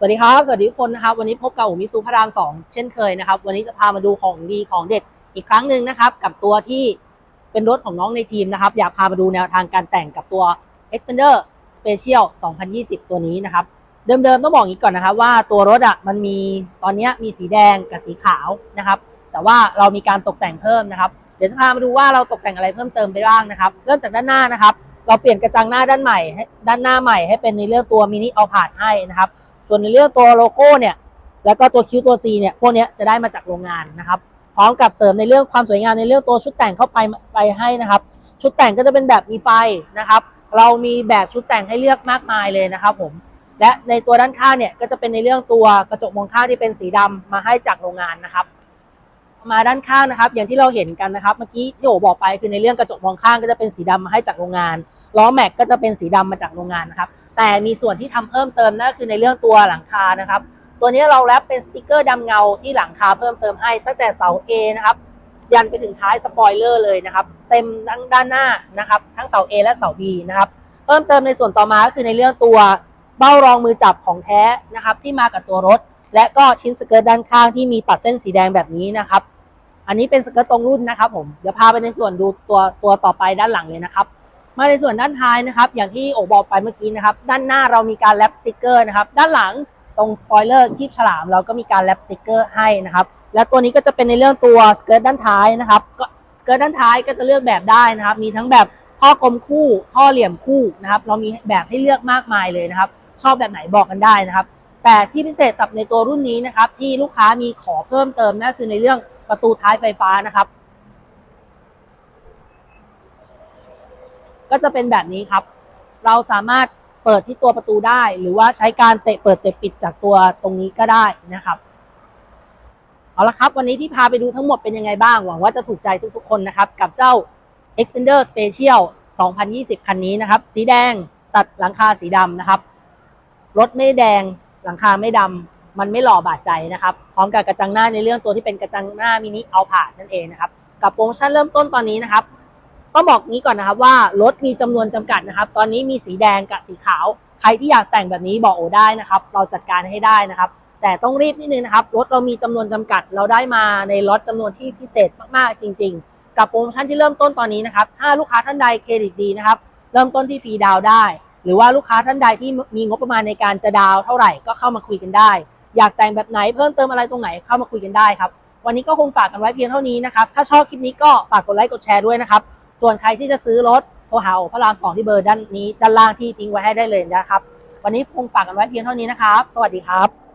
สวัสดีครับ สวัสดีทุกคนนะครับ วันนี้พบกับอุมิซูพระรามสองเช่นเคยนะครับ วันนี้จะพามาดูของดีของเด็ดอีกครั้งหนึ่งนะครับ กับตัวที่เป็นรถของน้องในทีมนะครับ อยากพามาดูแนวทางการแต่งกับตัว Expander Special 2020 ตัวนี้นะครับ เดิมๆต้องบอกอย่างนี้ก่อนนะครับ ว่าตัวรถอะมันมีตอนนี้มีสีแดงกับสีขาวนะครับ แต่ว่าเรามีการตกแต่งเพิ่มนะครับ เดี๋ยวจะพามาดูว่าเราตกแต่งอะไรเพิ่มเติมไปบ้างนะครับ เริ่มจากด้านหน้านะครับ เราเปลี่ยนกระจังหน้าด้านใหม่ด้านหน้าใหม่ให้เป็นในเรื่องตัวมินิเอาผาดให้นะครับ ส่วนในเรื่องตัวโลโก้เนี่ย แล้วก็ตัวคิ้วตัว C เนี่ย พวกนี้จะได้มาจากโรงงานนะครับ พร้อมกับเสริมในเรื่องความสวยงามในเรื่องตัวชุดแต่งเข้าไปไปให้นะครับ ชุดแต่งก็จะเป็นแบบมีไฟนะครับ เรามีแบบชุดแต่งให้เลือกมากมายเลยนะครับผม และในตัวด้านข้างเนี่ยก็จะเป็นในเรื่องตัวกระจกมองข้างที่เป็นสีดำมาให้จากโรงงานนะครับ มาด้านข้างนะครับ อย่างที่เราเห็นกันนะครับ เมื่อกี้ที่โอบอกไปคือในเรื่องกระจกมองข้างก็จะเป็นสีดำมาให้จากโรงงาน ล้อแม็กก็จะเป็นสีดำมาจากโรงงานนะครับ แต่มีส่วนที่ทำเพิ่มเติมนั่นก็คือในเรื่องตัวหลังคานะครับ ตัวนี้เราแรปเป็นสติกเกอร์ดำเงาที่หลังคาเพิ่มเติมให้ ตั้งแต่เสา A นะครับ ยันไปถึงท้ายสปอยเลอร์เลยนะครับ เต็มทั้งด้านหน้านะครับ ทั้งเสา A และเสา B นะครับ เพิ่มเติมในส่วนต่อมาก็คือในเรื่องตัวเบ้ารองมือจับของแท้นะครับ ที่มากับตัวรถ และก็ชิ้นสเกิร์ตด้านข้างที่มีตัดเส้นสีแดงแบบนี้นะครับ อันนี้เป็นสเกิร์ตตรงรุ่นนะครับ ผมเดี๋ยวพาไปในส่วนดูตัวตัวต่อไปด้านหลังเลยนะครับ มาในส่วนด้านท้ายนะครับอย่างที่โอบอกไปเมื่อกี้นะครับด้านหน้าเรามีการแรปสติกเกอร์นะครับด้านหลังตรงสปอยเลอร์คีบฉลามเราก็มีการแรปสติกเกอร์ให้นะครับและตัวนี้ก็จะเป็นในเรื่องตัวสเกิร์ตด้านท้ายนะครับก็สเกิร์ตด้านท้ายก็จะเลือกแบบได้นะครับมีทั้งแบบท่อกลมคู่ ท่อเหลี่ยมคู่นะครับเรามีแบบให้เลือกมากมายเลยนะครับชอบแบบไหนบอกกันได้นะครับ แต่ที่พิเศษสับในตัวรุ่นนี้นะครับที่ลูกค้ามีขอเพิ่มเติมนั่นคือในเรื่องประตูท้ายไฟฟ้านะครับ ก็จะเป็นแบบนี้ครับ เราสามารถเปิดที่ตัวประตูได้ หรือว่าใช้การเตะเปิดเตะปิดจากตัวตรงนี้ก็ได้นะครับเอาละครับ วันนี้ที่พาไปดูทั้งหมดเป็นยังไงบ้าง หวังว่าจะถูกใจทุกๆคนนะครับ กับเจ้า Expander Special 2020 คันนี้นะครับ สีแดงตัดหลังคาสีดำนะครับ รถไม่แดงหลังคาไม่ดำ มันไม่หล่อบาดใจนะครับ พร้อมกับกระจังหน้าในเรื่องตัวที่เป็นกระจังหน้ามินิเอาผ่านนั่นเองนะครับ กับโปรโมชั่นเริ่มต้นตอนนี้นะครับ ต้องบอกงี้ก่อนนะครับว่ารถมีจำนวนจำกัดนะครับ ตอนนี้มีสีแดงกับสีขาว ใครที่อยากแต่งแบบนี้บอกโอได้นะครับ เราจัดการให้ได้นะครับ แต่ต้องรีบนิดนึงนะครับ รถเรามีจำนวนจำกัด เราได้มาในรถจำนวนที่พิเศษมากๆจริง ๆ กับโปรโมชั่นที่เริ่มต้นตอนนี้นะครับ ถ้าลูกค้าท่านใดเครดิตดีนะครับ เริ่มต้นที่ฟรีดาวได้ หรือว่าลูกค้าท่านใดที่มีงบประมาณในการจะดาวเท่าไหร่ก็เข้ามาคุยกันได้ อยากแต่งแบบไหนเพิ่มเติมอะไรตรงไหนเข้ามาคุยกันได้ครับ วันนี้ก็คงฝากกันไว้เพียงเท่านี้นะครับ ถ้าชอบคลิปนี้ก็ฝากกดไลค์กดแชร์ด้วยนะครับ ส่วนใครที่จะซื้อรถโทรหาโอพระรามสองที่เบอร์ด้านนี้ด้านล่างที่ทิ้งไว้ให้ได้เลยนะครับ วันนี้คงฝากกันไว้เพียงเท่านี้นะครับ สวัสดีครับ